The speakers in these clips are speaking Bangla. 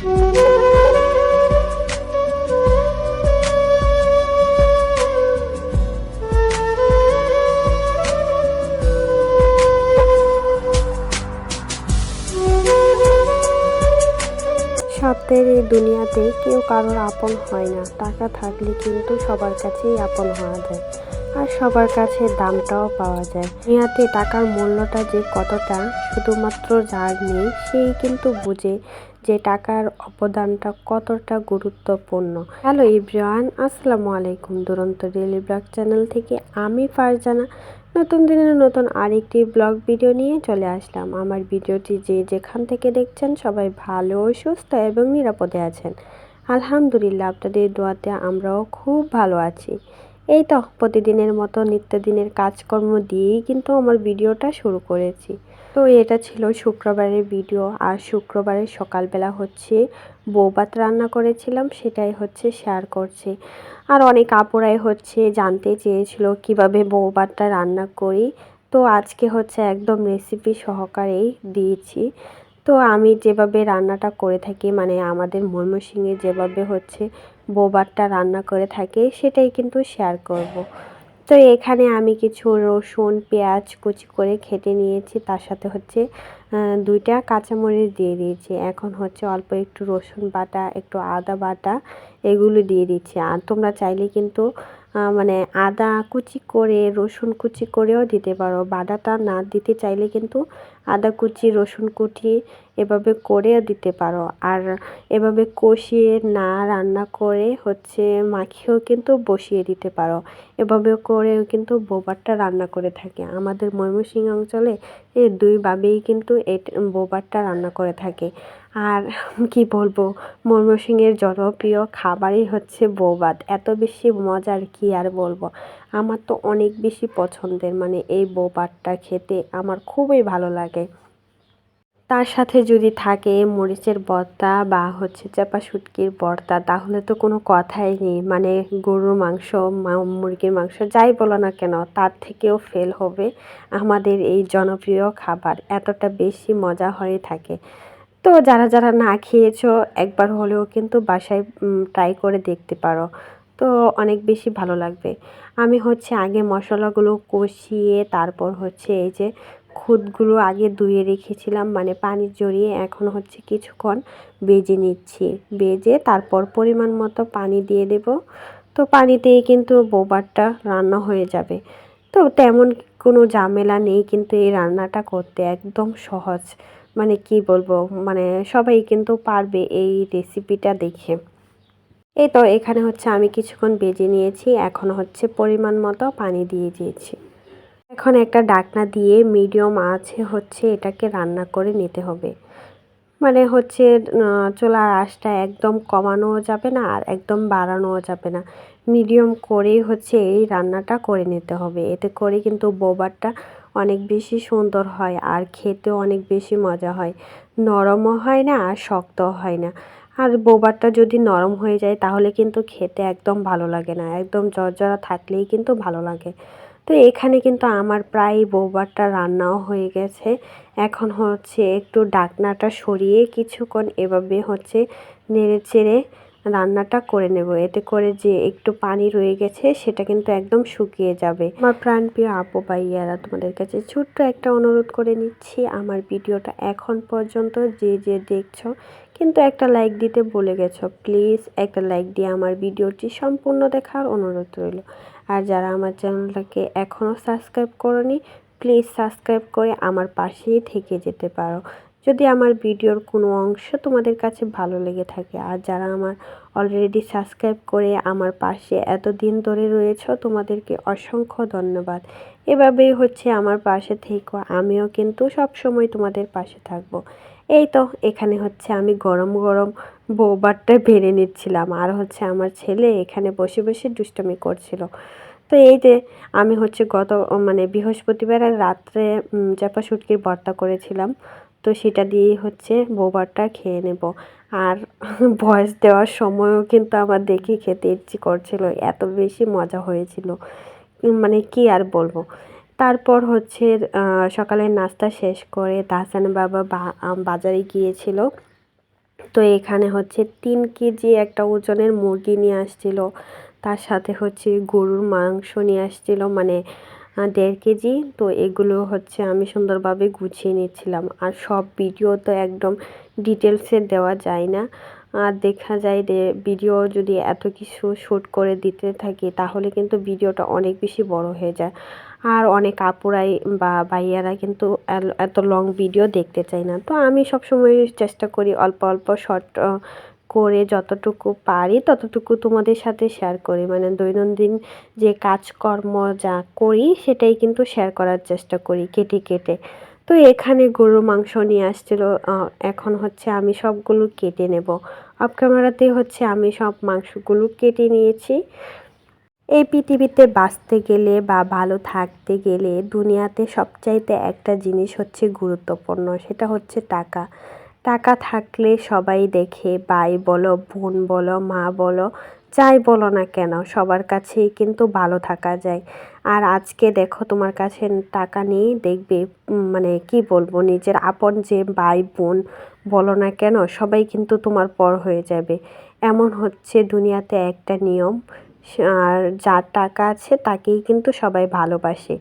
সত্যের এই দুনিয়াতে কেউ কারোর আপন হয় না। টাকা থাকলে কিন্তু সবার কাছেই আপন হওয়া যায়। আর সবার কাছে দামটাও পাওয়া যায়। দুনিয়াতে টাকার মূল্যটা যে কতটা, শুধুমাত্র যার নেই, সেই কিন্তু বুঝে যে টাকার অবদানটা কতটা গুরুত্বপূর্ণ। হ্যালো ইব্রাহান আসসালামু আলাইকুম। দুরন্ত ডেলি ব্লগ চ্যানেল থেকে আমি ফারজানা। নতুন দিনের নতুন আরেকটি ব্লগ ভিডিও নিয়ে চলে আসলাম। আমার ভিডিওটি যে যেখান থেকে দেখছেন সবাই ভালো, সুস্থ এবং নিরাপদে আছেন। আলহামদুলিল্লাহ, আপনাদের দোয়াতে আমরাও খুব ভালো আছি। এই তো, প্রতিদিনের মতো নিত্যদিনের কাজকর্ম দিয়েই কিন্তু আমার ভিডিওটা শুরু করেছি। তো এটা ছিল শুক্রবারের ভিডিও। আর শুক্রবারের সকালবেলা হচ্ছে বৌভাত রান্না করেছিলাম, সেটাই হচ্ছে শেয়ার করছি। আর অনেক আপুরাই হচ্ছে জানতে চেয়েছিল কীভাবে বৌভাতটা রান্না করি। তো আজকে হচ্ছে একদম রেসিপি সহকারেই দিয়েছি। তো আমি যেভাবে রান্নাটা করে থাকি মানে আমাদের ময়মনসিংহে যেভাবে হচ্ছে বোবারটা রান্না করে থাকে, সেটাই কিন্তু শেয়ার করব। তো এখানে আমি কিছু রসুন, পেঁয়াজ কুচি করে খেটে নিয়েছি। তার সাথে হচ্ছে দুইটা কাঁচামরিচ দিয়ে দিয়েছি। এখন হচ্ছে অল্প একটু রসুন বাটা, একটু আদা বাটা, এগুলো দিয়ে দিচ্ছি। আর তোমরা চাইলে কিন্তু মানে আদা কুচি করে, রসুন কুচি করেও দিতে পারো। বাটাটা না দিতে চাইলে কিন্তু আদা কুচি, রসুন কুচি এভাবে করে দিতে পারো। আর এভাবে কষিয়ে না রান্না করে হচ্ছে মাখিয়েও কিন্তু বসিয়ে দিতে পারো। এভাবে করেও কিন্তু বোবারটা রান্না করে থাকে। আমাদের ময়মনসিংহ অঞ্চলে এই দুইভাবেই কিন্তু এই বোবারটা রান্না করে থাকে। আর কি বলব, ময়মনসিংহের জনপ্রিয় খাবারই হচ্ছে বৌবাত। এত বেশি মজার কি আর বলব? আমার তো অনেক বেশি পছন্দের মানে এই বৌবাতটা খেতে আমার খুবই ভালো লাগে। তার সাথে যদি থাকে মরিচের বর্তা বা হচ্ছে চাপা শুটকির বর্তা, তাহলে তো কোনো কথাই নেই। মানে গরুর মাংস মুরগির মাংস, যাই বলো না কেন, তার থেকেও ফেল হবে আমাদের এই জনপ্রিয় খাবার। এতটা বেশি মজা হয়ে থাকে। তো যারা যারা না খেয়েছো, একবার হলেও কিন্তু বাসায় ট্রাই করে দেখতে পারো। তো অনেক বেশি ভালো লাগবে। আমি হচ্ছে আগে মশলাগুলো কষিয়ে, তারপর হচ্ছে এই যে খুদগুলো আগে ধুয়ে রেখেছিলাম মানে পানি জড়িয়ে এখন হচ্ছে কিছুক্ষণ বেজে নিচ্ছি। বেজে তারপর পরিমাণ মতো পানি দিয়ে দেব। তো পানিতেই কিন্তু বোবারটা রান্না হয়ে যাবে। তো তেমন কোনো ঝামেলা নেই, কিন্তু এই রান্নাটা করতে একদম সহজ। মানে কি বলব মানে সবাই কিন্তু পারবে এই রেসিপিটা দেখে। এই তো এখানে হচ্ছে আমি কিছুক্ষণ বেজে নিয়েছি, এখন হচ্ছে পরিমাণ মতো পানি দিয়ে দিয়েছি। এখন একটা ডাকনা দিয়ে মিডিয়াম আছে হচ্ছে এটাকে রান্না করে নিতে হবে। মানে হচ্ছে চোলার আঁচটা একদম কমানোও যাবে না আর একদম বাড়ানোও যাবে না। মিডিয়াম করেই হচ্ছে এই রান্নাটা করে নিতে হবে। এতে করে কিন্তু বোবারটা অনেক বেশি সুন্দর হয় আর খেতেও অনেক বেশি মজা হয়। নরমও হয় না আর শক্তও হয় না। আর বোবারটা যদি নরম হয়ে যায় তাহলে কিন্তু খেতে একদম ভালো লাগে না। একদম জর্জরা থাকলেই কিন্তু ভালো লাগে। তো এখানে কিন্তু আমার প্রায় বোবারটা রান্নাও হয়ে গেছে। এখন হচ্ছে একটু ডাকনাটা সরিয়ে কিছুক্ষণ এভাবে হচ্ছে নেড়ে চেড়ে রান্নাটা করে নেব। এতে করে যে একটু পানি রয়ে গেছে, সেটা কিন্তু একদম শুকিয়ে যাবে। আমার প্রাণপ্রিয় আপু ভাইয়ারা, তোমাদের কাছে ছোট্ট একটা অনুরোধ করে নিচ্ছি, আমার ভিডিওটা এখন পর্যন্ত যে যে দেখছ, কিন্তু একটা লাইক দিতে বলে গেছো প্লিজ একটা লাইক দিয়ে আমার ভিডিওটি সম্পূর্ণ দেখার অনুরোধ রইল। আর যারা আমার চ্যানেলটাকে এখনও সাবস্ক্রাইব করনি প্লিজ সাবস্ক্রাইব করে আমার পাশেই থেকে যেতে পারো। যদি আমার ভিডিওর কোনো অংশ তোমাদের কাছে ভালো লেগে থাকে আর যারা আমার অলরেডি সাবস্ক্রাইব করে আমার পাশে এত দিন ধরে রয়েছ, তোমাদেরকে অসংখ্য ধন্যবাদ। এভাবেই হচ্ছে আমার পাশে থেকো, আমিও কিন্তু সব সময় তোমাদের পাশে থাকব। এই তো, এখানে হচ্ছে আমি গরম গরম বৌবারটা বেড়ে নিচ্ছিলাম আর হচ্ছে আমার ছেলে এখানে বসে বসে দুষ্টমি করছিল। তো এই যে আমি হচ্ছে গত মানে বৃহস্পতিবার রাত্রে চাপা শুটকির ভর্তা করেছিলাম। তো সেটা দিয়েই হচ্ছে বোবারটা খেয়ে নেব। আর ভয়েস দেওয়ার সময়ও কিন্তু আমার দেখি খেতে ইচ্ছে করছিল, এত বেশি মজা হয়েছিল। মানে কি আর বলব? তারপর হচ্ছে সকালের নাস্তা শেষ করে তাহসান বাবা বাজারে গিয়েছিল। তো এখানে হচ্ছে তিন কেজি একটা ওজনের মুরগি নিয়ে আসছিল। তার সাথে হচ্ছে গরুর মাংস নিয়ে আসছিল। মানে দেড় কেজি। তো এগুলো হচ্ছে আমি সুন্দরভাবে গুছিয়ে নিচ্ছিলাম। আর সব ভিডিও তো একদম ডিটেলসে দেওয়া যায় না। আর দেখা যায় যে ভিডিও যদি এত কিছু শ্যুট করে দিতে থাকি, তাহলে কিন্তু ভিডিওটা অনেক বেশি বড় হয়ে যায়। আর অনেক আপুরাই বা ভাইয়ারা কিন্তু এত লং ভিডিও দেখতে চায় না। তো আমি সবসময় চেষ্টা করি অল্প অল্প শর্ট করে যতটুকু পারি, ততটুকু তোমাদের সাথে শেয়ার করি। মানে দৈনন্দিন যে কাজকর্ম যা করি, সেটাই কিন্তু শেয়ার করার চেষ্টা করি কেটে কেটে। তো এখানে গরুর মাংস নিয়ে আসছিল এখন হচ্ছে আমি সবগুলো কেটে নেব। অফ ক্যামেরাতে হচ্ছে আমি সব মাংসগুলো কেটে নিয়েছি। এই পৃথিবীতে বাঁচতে গেলে বা ভালো থাকতে গেলে দুনিয়াতে সবচাইতে একটা জিনিস হচ্ছে গুরুত্বপূর্ণ, সেটা হচ্ছে টাকা। টাকা থাকলে সবাই দেখে, ভাই বলো, বোন বলো, মা বলো, যাই বলো না কেন, সবার কাছেই কিন্তু ভালো থাকা যায়। আর আজকে দেখো তোমার কাছে টাকা নেই দেখবে মানে কি বলব, নিজের আপন যে ভাই, বোন বলো না কেন, সবাই কিন্তু তোমার পর হয়ে যাবে। এমন হচ্ছে দুনিয়াতে একটা নিয়ম আর যার টাকা আছে তাকেই কিন্তু সবাই ভালোবাসে।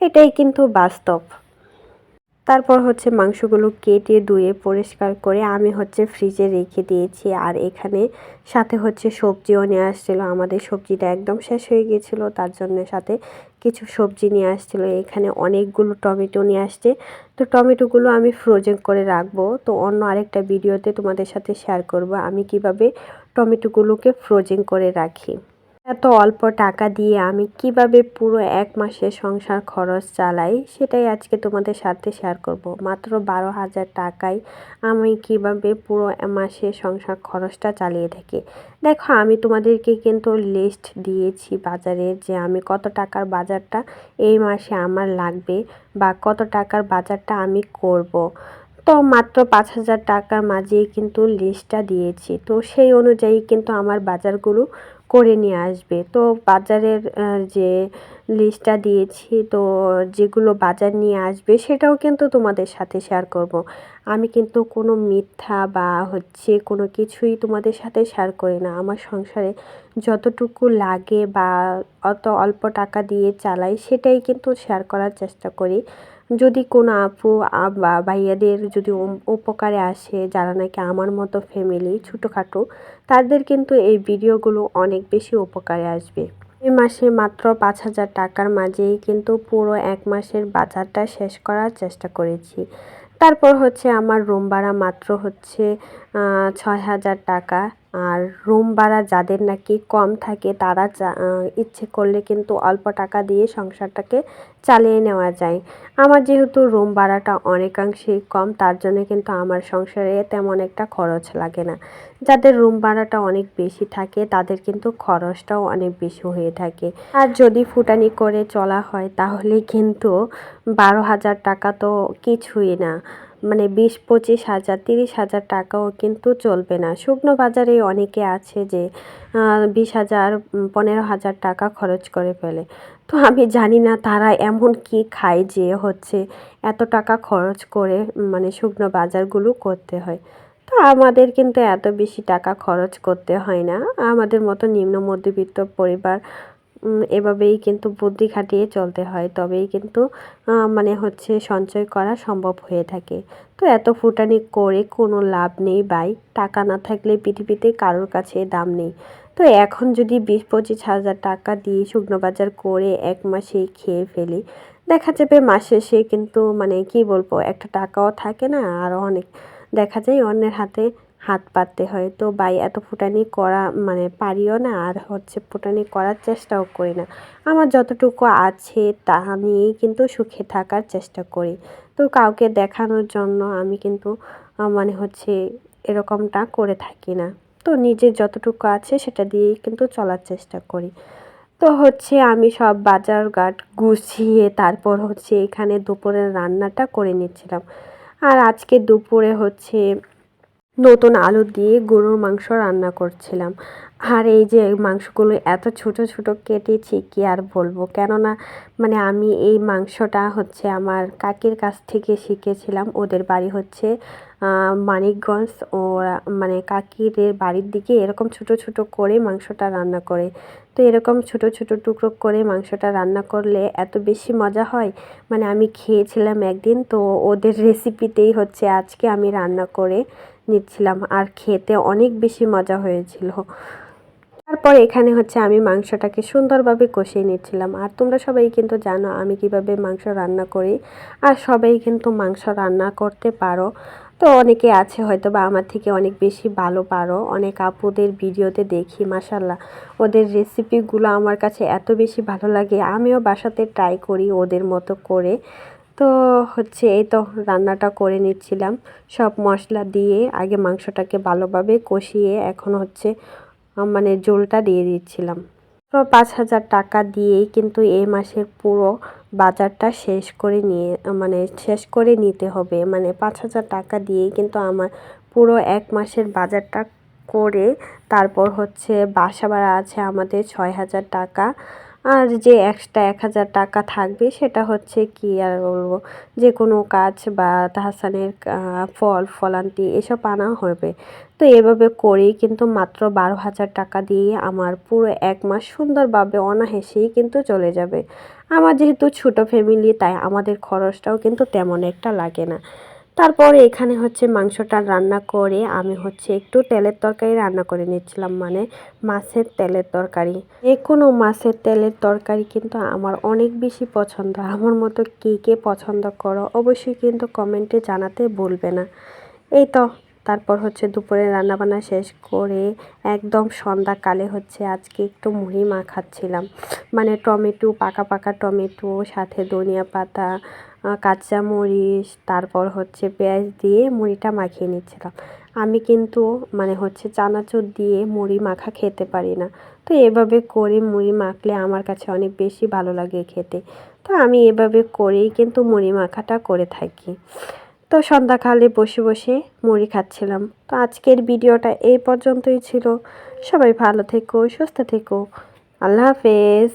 এটাই কিন্তু বাস্তব। তারপর হচ্ছে মাংসগুলো কেটে ধুয়ে পরিষ্কার করে আমি হচ্ছে ফ্রিজে রেখে দিয়েছি। আর এখানে সাথে হচ্ছে সবজিও নিয়ে আসছিল। আমাদের সবজিটা একদম শেষ হয়ে গিয়েছিল তার জন্য সাথে কিছু সবজি নিয়ে আসছিল। এখানে অনেকগুলো টমেটো নিয়ে আসছে। তো টমেটোগুলো আমি ফ্রোজেন করে রাখব। তো অন্য আরেকটা ভিডিওতে তোমাদের সাথে শেয়ার করব আমি কীভাবে টমেটোগুলোকে ফ্রোজেন করে রাখি। এত অল্প টাকা দিয়ে আমি কীভাবে পুরো এক মাসের সংসার খরচ চালাই, সেটাই আজকে তোমাদের সাথে শেয়ার করব। মাত্র বারো হাজার টাকায় আমি কীভাবে পুরো মাসে সংসার খরচটা চালিয়ে থাকি। দেখো, আমি তোমাদেরকে কিন্তু লিস্ট দিয়েছি বাজারের যে আমি কত টাকার বাজারটা এই মাসে আমার লাগবে বা কত টাকার বাজারটা আমি করব। তো মাত্র পাঁচ হাজার টাকার মাঝেই কিন্তু লিস্টটা দিয়েছি। তো সেই অনুযায়ী কিন্তু আমার বাজারগুলো করে নিয়ে আসবে। তো বাজারের যে লিস্টটা দিয়েছি, তো যেগুলো বাজার নিয়ে আসবে, সেটাও কিন্তু তোমাদের সাথে শেয়ার করব। আমি কিন্তু কোনো মিথ্যা বা হচ্ছে কোনো কিছুই তোমাদের সাথে শেয়ার করি না। আমার সংসারে যতটুকু লাগে বা অত অল্প টাকা দিয়ে চালাই, সেটাই কিন্তু শেয়ার করার চেষ্টা করি। যদি কোনো আপু ভাইয়াদের যদি উপকারে আসে, যারা নাকি আমার মতো ফ্যামিলি ছোটোখাটো, তাদের কিন্তু এই ভিডিওগুলো অনেক বেশি উপকারে আসবে। এই মাসে মাত্র পাঁচ হাজার টাকার মাঝেই কিন্তু পুরো এক মাসের বাজারটা শেষ করার চেষ্টা করেছি। তারপর হচ্ছে আমার রুম ভাড়া মাত্র হচ্ছে ছয় হাজার টাকা। আর রুম ভাড়া যাদের নাকি কম থাকে তারা ইচ্ছে করলে কিন্তু অল্প টাকা দিয়ে সংসারটাকে চালিয়ে নেওয়া যায়। আমার যেহেতু রুম ভাড়াটা অনেকাংশেই কম, তার জন্য কিন্তু আমার সংসারে তেমন একটা খরচ লাগে না। যাদের রুম ভাড়াটা অনেক বেশি থাকে, তাদের কিন্তু খরচটাও অনেক বেশি হয়ে থাকে। আর যদি ফুটানি করে চলা হয়, তাহলে কিন্তু বারো হাজার টাকা তো কিছুই না। মানে বিশ, পঁচিশ হাজার, তিরিশ হাজার টাকাও কিন্তু চলবে না। শুকনো বাজারে অনেকে আছে যে বিশ হাজার পনেরো হাজার টাকা খরচ করে ফেলে। তো আমি জানি না তারা এমন কি খায় যে হচ্ছে এত টাকা খরচ করে মানে শুকনো বাজারগুলো করতে হয়। তো আমাদের কিন্তু এত বেশি টাকা খরচ করতে হয় না। আমাদের মতো নিম্ন মধ্যবিত্ত পরিবার এভাবেই কিন্তু বুদ্ধি খাটিয়ে চলতে হয়। তবেই কিন্তু মানে হচ্ছে সঞ্চয় করা সম্ভব হয়ে থাকে। তো এত ফুটানি করে কোনো লাভ নেই বাই টাকা না থাকলে পৃথিবীতে কারোর কাছে দাম নেই। তো এখন যদি বিশ, পঁচিশ হাজার টাকা দিয়ে শুকনো বাজার করে এক মাসেই খেয়ে ফেলি, দেখা যাবে মাস শেষে কিন্তু মানে কি বলব, একটা টাকাও থাকে না, আর অনেক। দেখা যায় অন্যের হাতে হাত পাততে হয়। তো ভাই, এত ফুটানি করা মানে পারিও না, আর হচ্ছে ফুটানি করার চেষ্টাও করি না। আমার যতটুকু আছে, তা নিয়েই কিন্তু সুখে থাকার চেষ্টা করি। তো কাউকে দেখানোর জন্য আমি কিন্তু মানে হচ্ছে এরকমটা করে থাকি না। তো নিজের যতটুকু আছে, সেটা দিয়েই কিন্তু চলার চেষ্টা করি। তো হচ্ছে আমি সব বাজার ঘাট গুছিয়ে তারপর হচ্ছে এখানে দুপুরের রান্নাটা করে নিচ্ছিলাম। আর আজকে দুপুরে হচ্ছে নতুন আলু দিয়ে গরুর মাংস রান্না করছিলাম। আর এই যে মাংসগুলো এত ছোট ছোট কেটেছি, কি আর বলব? কেননা মানে আমি এই মাংসটা হচ্ছে আমার কাকির কাছ থেকে শিখেছিলাম। ওদের বাড়ি হচ্ছে মানিকগঞ্জ। ও মানে কাকিদের বাড়ির দিকে এরকম ছোট ছোট করে মাংসটা রান্না করে। তো এরকম ছোট ছোট টুকরো করে মাংসটা রান্না করলে এত বেশি মজা হয়। মানে আমি খেয়েছিলাম একদিন, তো ওদের রেসিপিতেই হচ্ছে আজকে আমি রান্না করে নিচ্ছিলাম আর খেতে অনেক বেশি মজা হয়েছিল। তারপর এখানে হচ্ছে আমি মাংসটাকে সুন্দরভাবে কষিয়ে নিচ্ছিলাম। আর তোমরা সবাই কিন্তু জানো আমি কীভাবে মাংস রান্না করি আর সবাই কিন্তু মাংস রান্না করতে পারো। তো অনেকে আছে হয়তো বা আমার থেকে অনেক বেশি ভালো পারো। অনেক আপুদের ভিডিওতে দেখি মাসাল্লাহ ওদের রেসিপিগুলো আমার কাছে এত বেশি ভালো লাগে। আমিও বাসাতে ট্রাই করি ওদের মতো করে। তো হচ্ছে এই তো রান্নাটা করে নিচ্ছিলাম। সব মশলা দিয়ে আগে মাংসটাকে ভালোভাবে কষিয়ে এখন হচ্ছে মানে জোলটা দিয়ে দিচ্ছিলাম। তো পাঁচ হাজার টাকা দিয়েই কিন্তু এই মাসের পুরো বাজারটা শেষ করে নিয়ে মানে শেষ করে নিতে হবে। মানে পাঁচ হাজার টাকা দিয়েই কিন্তু আমার পুরো এক মাসের বাজারটা করে তারপর হচ্ছে বাসা ভাড়া আছে আমাদের ছয় হাজার টাকা। আর যে এক্সট্রা এক হাজার টাকা থাকবে সেটা হচ্ছে কি আর বলব? যে কোনো কাজ বা তাহসানের ফল, ফলান্তি এসব আনা হবে। তো এভাবে করেই কিন্তু মাত্র বারো হাজার টাকা দিয়ে আমার পুরো এক মাস সুন্দরভাবে অনায়াসেই কিন্তু চলে যাবে। আমার যেহেতু ছোটো ফ্যামিলি তাই আমাদের খরচটাও কিন্তু তেমন একটা লাগে না। তারপরে এখানে হচ্ছে মাংসটা রান্না করে আমি হচ্ছে একটু তেলের তরকারি রান্না করে নিচ্ছিলাম মানে মাছের তেলের তরকারি। যে কোনো মাছের তেলের তরকারি কিন্তু আমার অনেক বেশি পছন্দ। আমার মতো কে কে পছন্দ করো অবশ্যই কিন্তু কমেন্টে জানাতে ভুলবে না। এই তো, তারপর হচ্ছে দুপুরে রান্নাবান্না শেষ করে একদম সন্ধ্যাকালে হচ্ছে আজকে একটু মুড়ি মাখাচ্ছিলাম। মানে টমেটো, পাকা পাকা টমেটো, সাথে ধনিয়া পাতা কাঁচামরিচ তারপর হচ্ছে পেঁয়াজ দিয়ে মুড়িটা মাখিয়ে নিচ্ছিলাম। আমি কিন্তু মানে হচ্ছে চানাচুর দিয়ে মুড়ি মাখা খেতে পারি না। তো এভাবে করে মুড়ি মাখলে আমার কাছে অনেক বেশি ভালো লাগে খেতে। তো আমি এভাবে করেই কিন্তু মুড়ি মাখাটা করে থাকি। তো সন্ধ্যাকালে বসে বসে মুড়ি খাচ্ছিলাম। তো আজকের ভিডিওটা এই পর্যন্তই ছিল। সবাই ভালো থেকো, সুস্থ থেকো। আল্লাহ হাফেজ।